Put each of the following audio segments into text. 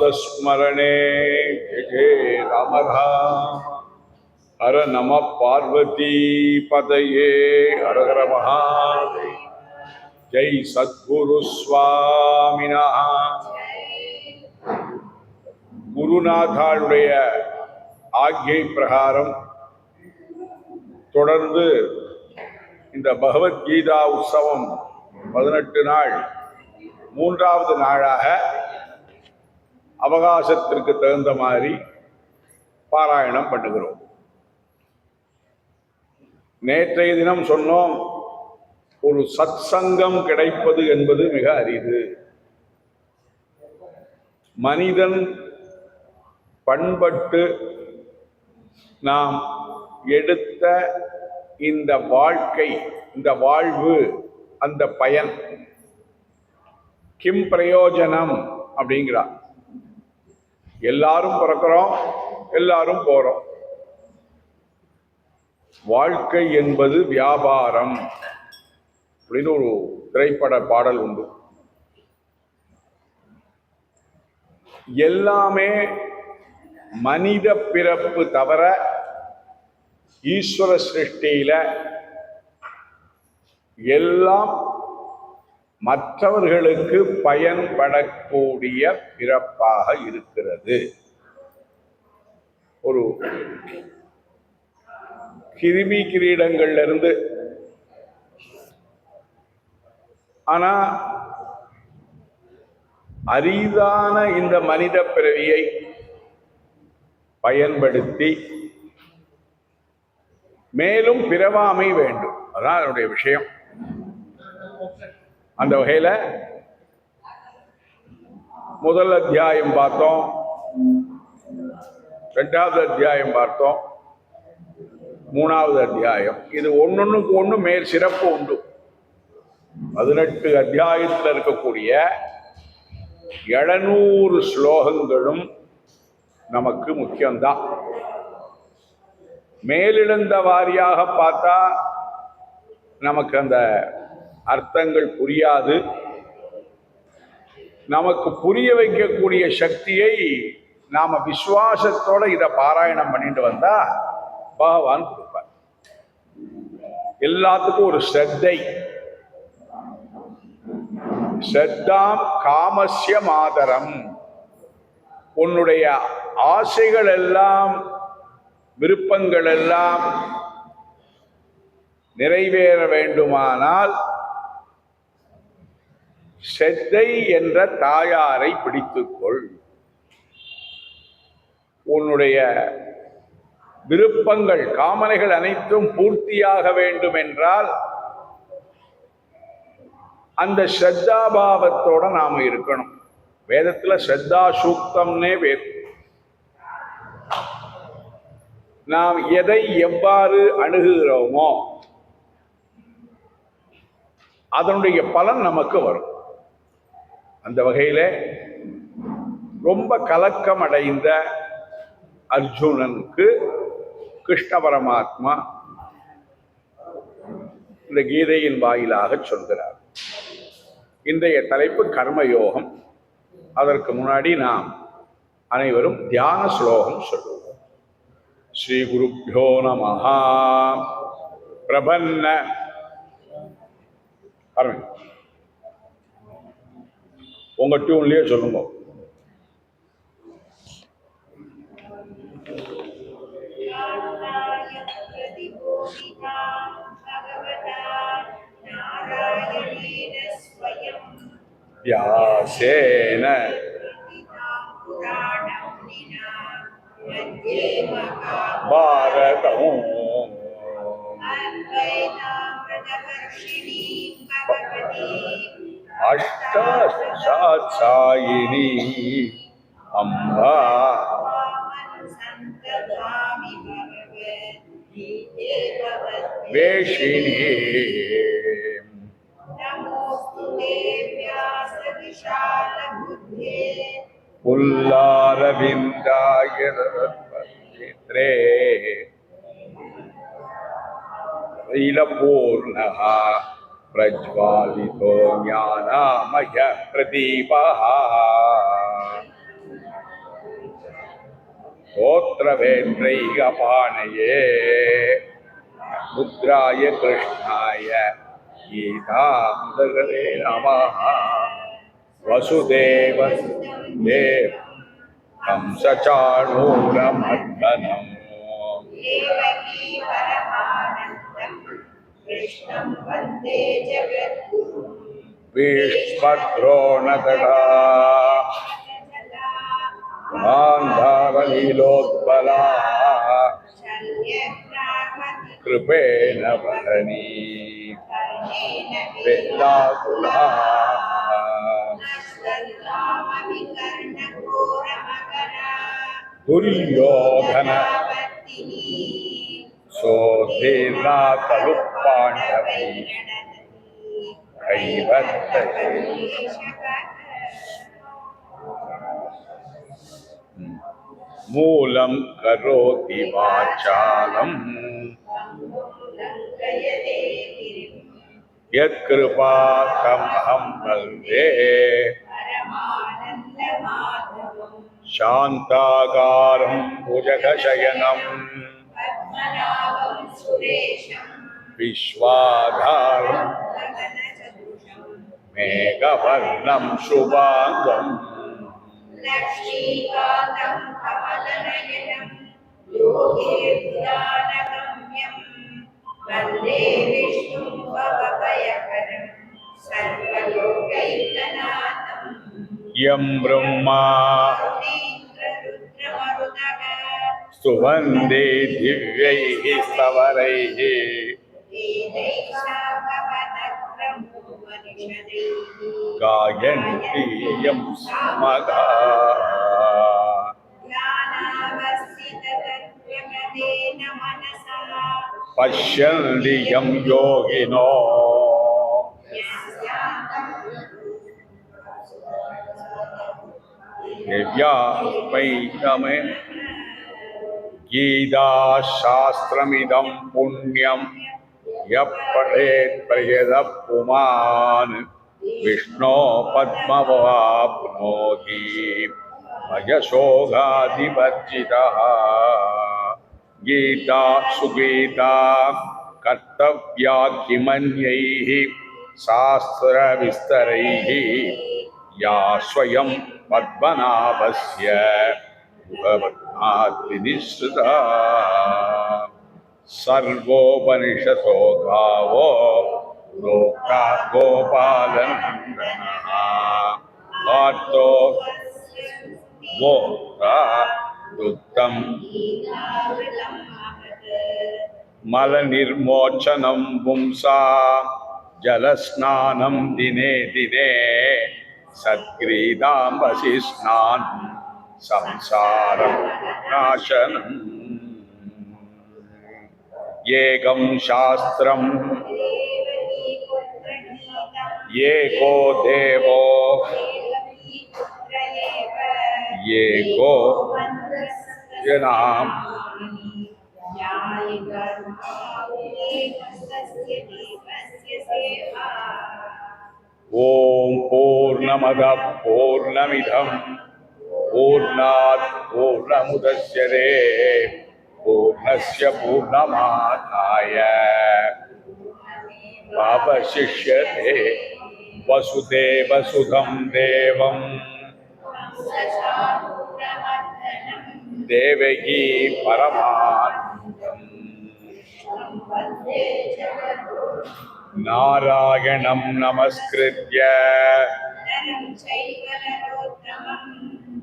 नाथस्मरणे जय जय राम राम हर नम पार्वती पदये हर हर महादेव जय सद्गुरु சுவாமினா குருநாதாளுடைய ஆக்ஞை பிரகாரம் தொடர்ந்து இந்த பகவத்கீதா உற்சவம் பதினெட்டு நாள் மூன்றாவது நாளாக அவகாசத்திற்கு தகுந்த மாதிரி பாராயணம் பண்ணுகிறோம். நேற்றைய தினம் சொன்னோம் ஒரு சத்சங்கம் கிடைப்பது என்பது மிக அரிது. மனிதன் பண்பட்டு நாம் எடுத்த இந்த வாழ்க்கை இந்த வாழ்வு அந்த பயன் கிம் பிரயோஜனம் அப்படிங்கிறார். எல்லாரும் பிறக்கிறோம் எல்லாரும் போறோம். வாழ்க்கை என்பது வியாபாரம் அப்படின்னு ஒரு திரைப்பட பாடல் உண்டு. எல்லாமே மனித பிறப்பு தவிர ஈஸ்வர சிருஷ்டியில எல்லாம் மற்றவர்களுக்கு பயன்படக்கூடிய பிறப்பாக இருக்கிறது. ஒரு கிருமி கிரீடங்கள்ல இருந்து ஆனா அரிதான இந்த மனித பிறவியை பயன்படுத்தி மேலும் பிறவாமை வேண்டும். அதான் அதனுடைய விஷயம். அந்த வகையில் முதல் அத்தியாயம் பார்த்தோம். ரெண்டாவது அத்தியாயம் பார்த்தோம். மூணாவது அத்தியாயம். இது ஒன்னொன்னுக்கு ஒன்று மேல் சிறப்பு உண்டு. பதினெட்டு அத்தியாயத்தில் இருக்கக்கூடிய எழுநூறு ஸ்லோகங்களும் நமக்கு முக்கியம்தான். மேலிழந்த வாரியாக பார்த்தா நமக்கு அந்த அர்த்தங்கள் புரியாது. நமக்கு புரிய வைக்கக்கூடிய சக்தியை நாம விசுவாசத்தோட இதை பாராயணம் பண்ணிட்டு வந்தா பகவான் கொடுப்பார். எல்லாத்துக்கும் ஒரு ஸ்ரத்தை. ஸ்ரத்தாம் காமசிய மாதரம். உன்னுடைய ஆசைகள் எல்லாம் விருப்பங்கள் எல்லாம் நிறைவேற வேண்டுமானால் செத்தை என்ற தாயாரை பிடித்துக்கொள். உன்னுடைய விருப்பங்கள் காமனைகள் அனைத்தும் பூர்த்தியாக வேண்டும் என்றால் அந்த ஸ்ரத்தாபாவத்தோட நாம் இருக்கணும். வேதத்தில் ஸ்ரத்தா சூக்தம்னே வேதம் நாம் எதை எவ்வாறு அணுகுகிறோமோ அதனுடைய பலன் நமக்கு வரும். அந்த வகையில் ரொம்ப கலக்கம் அடைந்த அர்ஜுனனுக்கு கிருஷ்ண பரமாத்மா இந்த கீதையின் வாயிலாக சொல்கிறார். இன்றைய தலைப்பு கர்மயோகம். அதற்கு முன்னாடி நாம் அனைவரும் தியான ஸ்லோகம் சொல்லுவோம். ஸ்ரீ குருப்போ நமஹா. பிரபன்ன. உங்கள் டியூன்லேயே சொல்லுங்க. யாசேன. பாரதம். அஷ்டாட்சாயினி அம்பா வேஷினி. உல்லாரவிந்தாய பத்திரே இலபூர்ணா प्रज्वालितो ज्ञानामय प्रदीपः स्तोत्रवेत्रैकपाणये रुद्राय कृष्णाय गीतामृतकृते नमः। वसुदेव देव कंसचाणूरमर्दनम् देवकी परमानन्दं कृष्णं वन्दे जगद्गुरुं भीष्मद्रोणतटा गान्धारलीलोत्पला शल्यग्रामति कृपेण वहनी कर्णेन वेदाकुला नष्टल्लामविकर्णघोरमकरा दुर्योधन कलावर्तिनी सोधीर्णा खलु पाण्डवै कैवर्तये मूलं करोति वाचालम् यत्कृपा तमहं वन्दे शान्ताकारं भुजगशयनम् विश्वाधारं मेघवर्णं शुभाङ्गम्। लक्ष्मीकान्तं कमलनयनं योगीर्ध्यानगम्यं वंदे विष्णुं भवभयहरं सर्वलोकैकनाथम्। यं ब्रह्मा स्तुवन्दे दिव्यैः स्तवरैः गायन्ति यं पश्यन्ति यं योगिनो। दिव्या वैतमे गीताशास्त्रमिदं पुण्यं। यः पठेत् प्रयतः पुमान्। विष्णो पद्मवाप्नोति। भजशोगाधिवर्जितः गीता सुगीता कर्तव्या किमन्यैः शास्त्रविस्तरैः। या स्वयं पद्मनाभस्य। मुखपद्माद्विनिश्रुता सर्वोपनिषतो गावो लोका गोपालनन्दनः वार्तो मोक्ता दुग्धं मलनिर्मोचनं पुंसा जलस्नानं दिने दिने सद्ग्रीदाम्बसि स्नानं संसारं नाशनम् एकं शास्त्रम् एको देवो। एको जनाम्। ॐ पूर्णमदः पूर्णमिदं पूर्णात् पूर्णमुदस्यते पूर्णस्य पूर्णमादाय। पापशिष्यते वसुदेवसुधं देवम् देवकी परमानन्दम्। नारायणं नमस्कृत्य।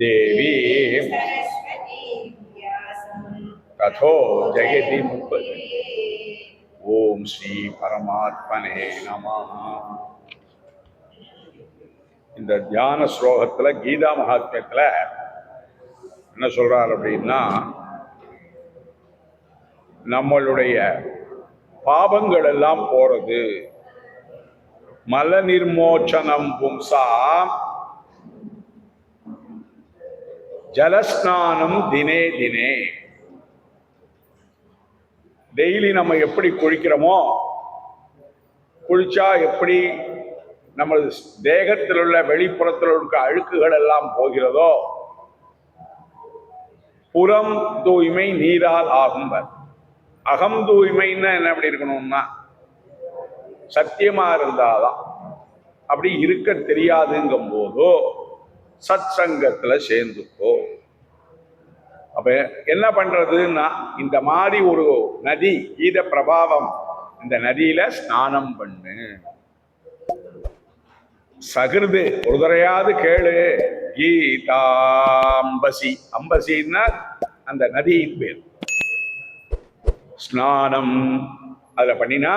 देवी तथो जयति मुपते ஓம் ஸ்ரீ பரமாத்மனே நமஹ இந்த தியான ஸ்லோகத்துல கீதா மகாத்மியத்துல என்ன சொல்றார் அப்படின்னா நம்மளுடைய பாபங்கள் எல்லாம் போறது மல நிர்மோச்சனம் பும்சா ஜலஸ்நானம் தினே தினே. டெய்லி நம்ம எப்படி குளிக்கிறோமோ குளிச்சா எப்படி நமது தேகத்தில் உள்ள வெளிப்புறத்தில் இருக்க அழுக்குகள் எல்லாம் போகிறதோ புறம் தூய்மை நீரால் ஆகும் அகம் தூய்மைன்னா என்ன எப்படி இருக்கணும்னா சத்தியமா இருந்தாதான் அப்படி இருக்க தெரியாதுங்கும் போதோ சத் சங்கத்தில் சேர்ந்துக்கோ. அப்ப என்ன பண்றதுன்னா இந்த மாதிரி ஒரு நதி கீத பிரபாவம் இந்த நதியில ஸ்நானம் பண்ணு. சகிருது ஒரு தரையாவது கேளு. கீதாம்பசி. அம்பசின்னா அந்த நதியின் பேர். ஸ்நானம் அதில் பண்ணினா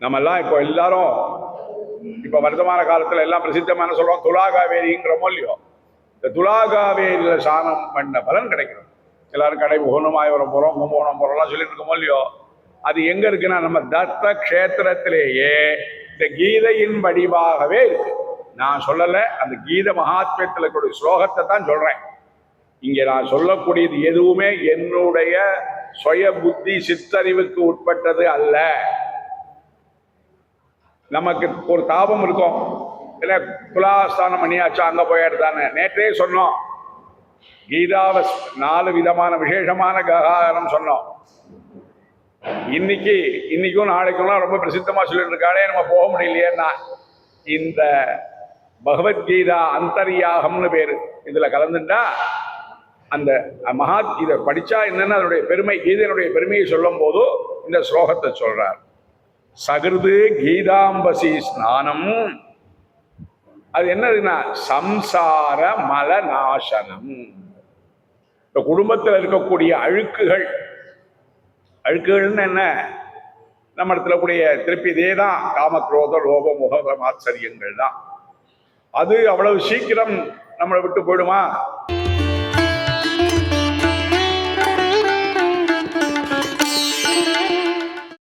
நம்மெல்லாம் இப்போ எல்லாரும் இப்போ வருத்தமான காலத்தில் எல்லாம் பிரசித்தமான சொல்கிறோம் துலாகாவேரிங்கிறோமோ இல்லையோ? இந்த துலாகாவேரியில் சாணம் பண்ண பலன் கிடைக்கும் எல்லாரும் கடை போகணும் ஆயிரம் கும்பகோணம் போகிறோம்லாம் சொல்லிட்டு இருக்கோமோ இல்லையோ? அது எங்கே இருக்குன்னா நம்ம தத்த க்ஷேத்திரத்திலேயே இந்த கீதையின் வடிவாகவே இருக்கு. நான் சொல்லலை அந்த கீத மகாத்மியத்தில் இருக்கக்கூடிய ஸ்லோகத்தை தான் சொல்கிறேன் இங்கே நான் சொல்லக்கூடியது எதுவுமே என்னுடைய சுய புத்தி சித்தறிவுக்கு உட்பட்டது அல்ல. நமக்கு ஒரு தாபம் இருக்கும். இல்லை குலாஸ்தானம் பண்ணியாச்சா அங்கே போய் நேற்றே சொன்னோம். கீதாவை நாலு விதமான விசேஷமான ககாரம் சொன்னோம். இன்னைக்கு இன்னைக்கும் நாளைக்கும்லாம் ரொம்ப பிரசித்தமாக சொல்லிட்டு இருக்காளே நம்ம போக முடியலையேன்னா இந்த பகவத்கீதா அந்தரியாகம்னு பேர். இதில் கலந்துட்டா அந்த மகாத் இதை படித்தா என்னென்ன அதனுடைய பெருமை கீதையினுடைய பெருமையை சொல்லும் போது இந்த ஸ்லோகத்தை சொல்கிறார் சகிருது கீதாம்பசி ஸ்நானம். அது என்னதுன்னா சம்சார மல நாசனம் இந்த குடும்பத்தில் இருக்கக்கூடிய அழுக்குகள். அழுக்குகள்னு என்ன? நம்ம இடத்துல கூடிய திருப்பி இதே தான் காமக்ரோத லோப முக ஆச்சரியங்கள் தான். அது அவ்வளவு சீக்கிரம் நம்மளை விட்டு போயிடுமா?